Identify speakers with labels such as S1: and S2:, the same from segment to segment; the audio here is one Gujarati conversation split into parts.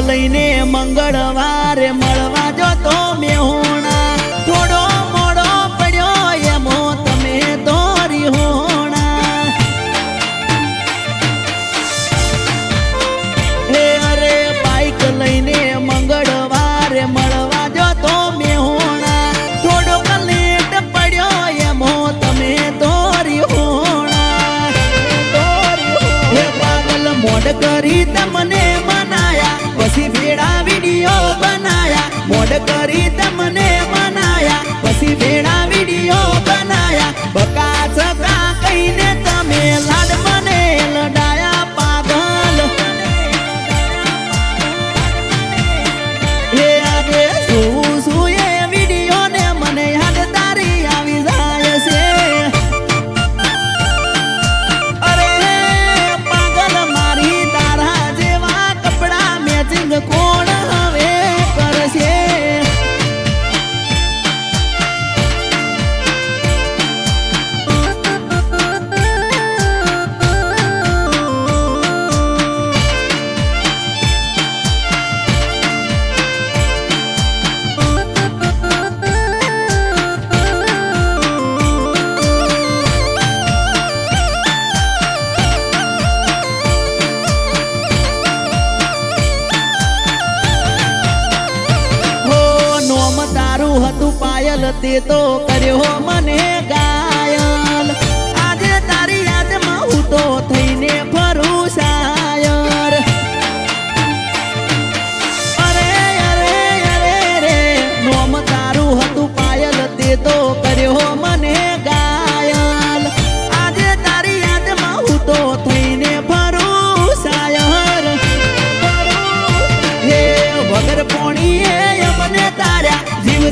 S1: મંગળવારે મળવા જો તો મેહોણા. થોડો મોડો પડ્યો એમો તમે દોરી હોણા હે અરે બાઈક લઈને મંગળવારે મળવા જો તો મેહોણા. થોડોક લેટ પડ્યો એમો તમે દોરી હોણા હે પાગલ મોડ કરી તમને કરી તમને તે તો કર્યો મને ગાયલ આજે તારી યાદમાં હું તો થઈને ફરું શાયર અરે અરે અરે રે નોમ તારું હતું પાયલ તે તો કર્યો મને ગાયલ આજે તારી યાદમાં હું તો થઈને ફરું શાયર હે વગર પોણીએ યમને તાર્યા જીવ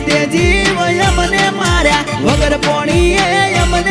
S1: તે જીવ યમને માર્યા વગર પોણીએ યમને